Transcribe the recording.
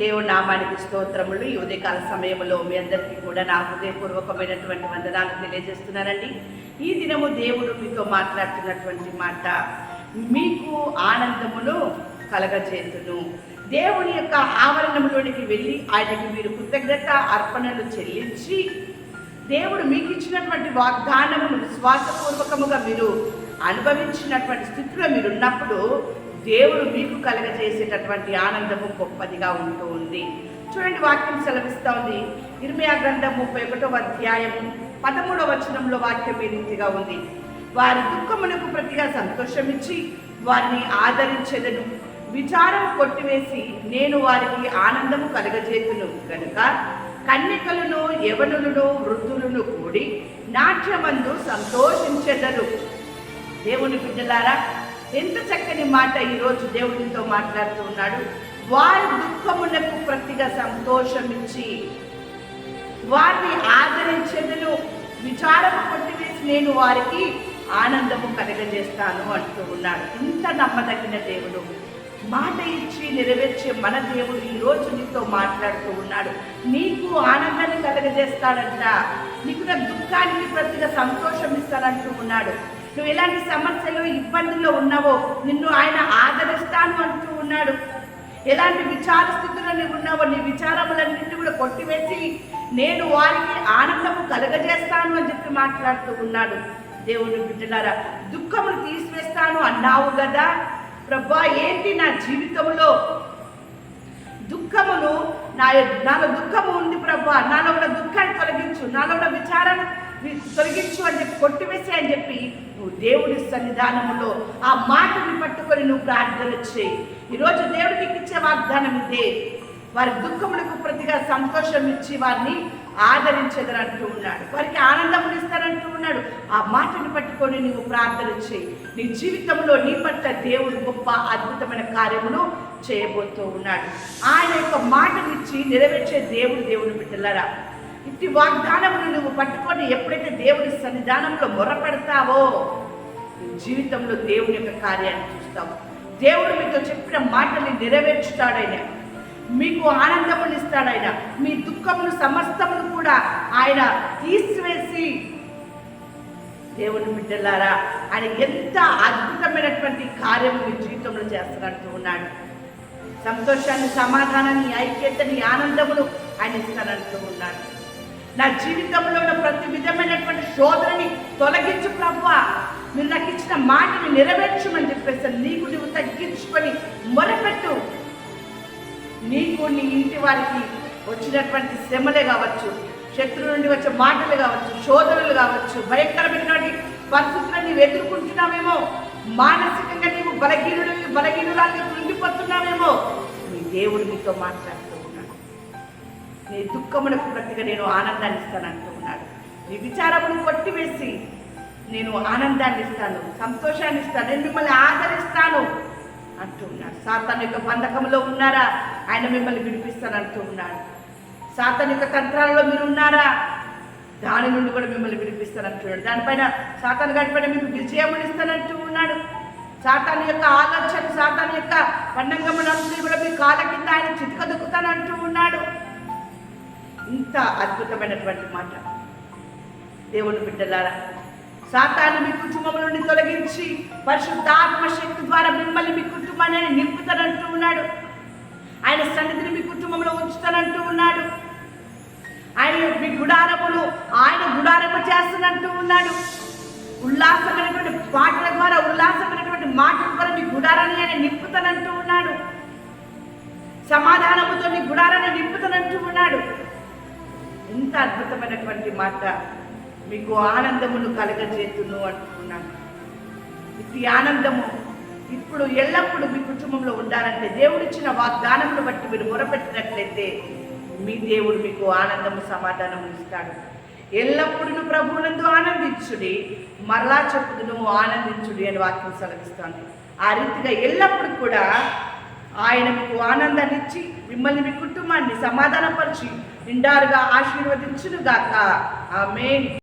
దేవుడి నామానికి స్తోత్రములు. ఈ ఉదయకాల సమయంలో మీ అందరికీ కూడా నా హృదయపూర్వకమైనటువంటి వందనాలు తెలియజేస్తున్నానండి. ఈ దినము దేవుడు మీతో మాట్లాడుతున్నటువంటి మాట మీకు ఆనందమును కలగజేతును దేవుని యొక్క ఆవరణంలోనికి వెళ్ళి ఆయనకి మీరు కృతజ్ఞత అర్పణలు చెల్లించి దేవుడు మీకు ఇచ్చినటువంటి వాగ్దానమును విశ్వాసపూర్వకముగా మీరు అనుభవించినటువంటి స్థితిలో మీరు ఉన్నప్పుడు దేవుడు మీకు కలగజేసేటటువంటి ఆనందము గొప్పదిగా ఉంటూ ఉంది చూడండి వాక్యం సెలవిస్తూ ఉంది ఇర్మియా గ్రంథం ముప్పై ఒకటవ అధ్యాయము పదమూడవ వచనంలో వాక్యం ఈ రీతిగా ఉంది? వారి దుఃఖమునకు ప్రతిగా సంతోషమిచ్చి వారిని ఆదరించెదను. విచారం కొట్టివేసి నేను వారికి ఆనందము కలగజేతును కనుక కన్యకలను యవనులను వృద్ధులను కూడి నాట్యమందు సంతోషించెదరు దేవుని బిడ్డలారా ఎంత చక్కని మాట ఈరోజు దేవుడితో మాట్లాడుతూ ఉన్నాడు? వారి దుఃఖమునకు ప్రతిగా సంతోషం ఇచ్చి వారిని ఆదరించేదను విచారము కొట్టివేసి నేను వారికి ఆనందము కలగజేస్తాను అంటూ ఉన్నాడు. ఇంత నమ్మదగిన దేవుడు. మాట ఇచ్చి నెరవేర్చే మన దేవుడు ఈ రోజు నీతో మాట్లాడుతూ ఉన్నాడు. నీకు ఆనందాన్ని కలగజేస్తాడంట. నీకు నా దుఃఖానికి ప్రతిగా సంతోషం ఇస్తానంటూ ఉన్నాడు. నువ్వు ఎలాంటి సమస్యలు ఇబ్బందుల్లో ఉన్నావో నిన్ను ఆయన ఆదరిస్తాను అంటూ ఉన్నాడు. ఎలాంటి విచార స్థితిలో నీవు ఉన్నావో నీ విచారములన్నింటినీ కూడా కొట్టివేసి నేను వారికి ఆనందము కలగజేస్తాను అని చెప్పి మాట్లాడుతూ ఉన్నాడు. దేవుని బిడ్డలారా దుఃఖము తీసివేస్తాను అన్నావు కదా. ప్రభా ఏంటి నా జీవితంలో? దుఃఖమును నా నాలో దుఃఖము ఉంది ప్రభా. నాలో ఉన్న దుఃఖాన్ని తొలగించు నాలో ఉన్న విచారాన్ని తొలగించు అని చెప్పి కొట్టివేసే అని చెప్పి నువ్వు దేవుడి సన్నిధానంలో ఆ మాటని పట్టుకొని నువ్వు ప్రార్థన చేయి. ఈరోజు దేవుడికి ఇచ్చే వాగ్దానం ఇదే. వారి దుఃఖములకు ప్రతిగా సంతోషం ఇచ్చి వారిని ఆదరించదనంటూ ఉన్నాడు. వారికి ఆనందములు ఇస్తానంటూ ఉన్నాడు. ఆ మాటను పట్టుకొని నువ్వు ప్రార్థన చేయి. నీ జీవితంలో నీ పట్ల దేవుడు గొప్ప అద్భుతమైన కార్యములు చేయబోతూ ఉన్నాడు. ఆయన యొక్క మాటనిచ్చి నెరవేర్చే దేవుడు దేవుని బిడ్డలరా. ఇట్టి వాగ్దానమును నువ్వు పట్టుకొని ఎప్పుడైతే దేవుని సన్నిధానంలో మొరపెడతావో జీవితంలో దేవుని యొక్క కార్యాన్ని చూస్తావు. దేవుడు మీతో చెప్పిన మాటల్ని నెరవేర్చుతాడైన మీకు ఆనందమును మీ దుఃఖమును సమస్తమును కూడా ఆయన తీసివేసి దేవుని బిడ్డలారా ఆయన ఎంత అద్భుతమైనటువంటి కార్యము మీ జీవితంలో చేస్తున్నట్టు ఉన్నాడు. సంతోషాన్ని సమాధానాన్ని ఐక్యతని ఆనందమును ఆయన ఇస్తానంటూ ఉన్నాడు. నా జీవితంలో ఉన్న ప్రతి విధమైనటువంటి శోధనని తొలగించు ప్రభా. మీరు నాకు ఇచ్చిన మాటని నెరవేర్చమని చెప్పేసి నీకు నువ్వు తగ్గించుకొని మొరపెట్టు. నీకు నీ ఇంటి వారికి వచ్చినటువంటి శ్రమలే కావచ్చు శత్రువు నుండి వచ్చే మాటలు కావచ్చు శోధనలు కావచ్చు భయంకరమైనటువంటి పరిస్థితులను నీవు ఎదుర్కొంటున్నావేమో మానసికంగా నీవు బలహీనుడు బలహీనురాలు కృంగిపోతున్నావేమో నీ దేవుడు నీతో మాట్లాడు. నీ దుఃఖములకు ప్రతిగా నేను ఆనందాన్ని ఇస్తానంటూ ఉన్నాడు నీ విచారమును కొట్టివేసి నేను ఆనందాన్ని ఇస్తాను సంతోషాన్ని ఇస్తాను నేను మిమ్మల్ని ఆదరిస్తాను అంటూ ఉన్నాడు సాతాన్ యొక్క బంధకంలో ఉన్నారా? ఆయన మిమ్మల్ని విడిపిస్తాను అంటూ ఉన్నాడు సాతాన్ యొక్క తంత్రాలలో మీరు ఉన్నారా? దాని నుండి కూడా మిమ్మల్ని విడిపిస్తాను అంటున్నాడు. దానిపైన సాతాను గడిపైన మీకు విజయములు ఇస్తానంటూ ఉన్నాడు సాతాను యొక్క ఆలోచన సాతాన్ యొక్క పండంగములందరూ కూడా మీ కాళ్ళ కింద ఆయన చితకదుకుతానంటూ ఉన్నాడు ఇంత అద్భుతమైనటువంటి మాట. దేవుని బిడ్డలారా సాతాను మీ కుటుంబం నుండి తొలగించి పరిశుద్ధాత్మ శక్తి ద్వారా మిమ్మల్ని మీ కుటుంబాన్ని నింపుతానంటూ ఉన్నాడు. ఆయన సన్నిధిని మీ కుటుంబంలో ఉంచుతానంటూ ఉన్నాడు. ఆయన మీ గుడారములు ఆయన గుడారము చేస్తానంటూ ఉన్నాడు. ఉల్లాసమైనటువంటి పాటల ద్వారా ఉల్లాసమైనటువంటి మాటల ద్వారా మీ గుడారాన్ని ఆయన నింపుతానంటూ ఉన్నాడు. సమాధానముతో నీ గుడారాన్ని నింపుతానంటూ ఉన్నాడు. ఎంత అద్భుతమైనటువంటి మాట మీకు ఆనందమును కలగజేతును అంటున్నాను. ఇట్టి ఆనందము ఇప్పుడు ఎల్లప్పుడూ మీ కుటుంబంలో ఉండాలంటే దేవుడిచ్చిన వాగ్దానమును బట్టి మీరు మొరపెట్టినట్లయితే మీ దేవుడు మీకు ఆనందము సమాధానము ఇస్తాడు. ఎల్లప్పుడూ ప్రభువునందు ఆనందించుడి మరలా చెప్పుదును ఆనందించుడి అని వాక్యం సెలవిస్తాను ఆ రీతిగా ఎల్లప్పుడు కూడా ఆయన మీకు ఆనందాన్ని ఇచ్చి మిమ్మల్ని మీ కుటుంబాన్ని సమాధానపరిచి నిండారుగా ఆశీర్వదించునుగాక. ఆమె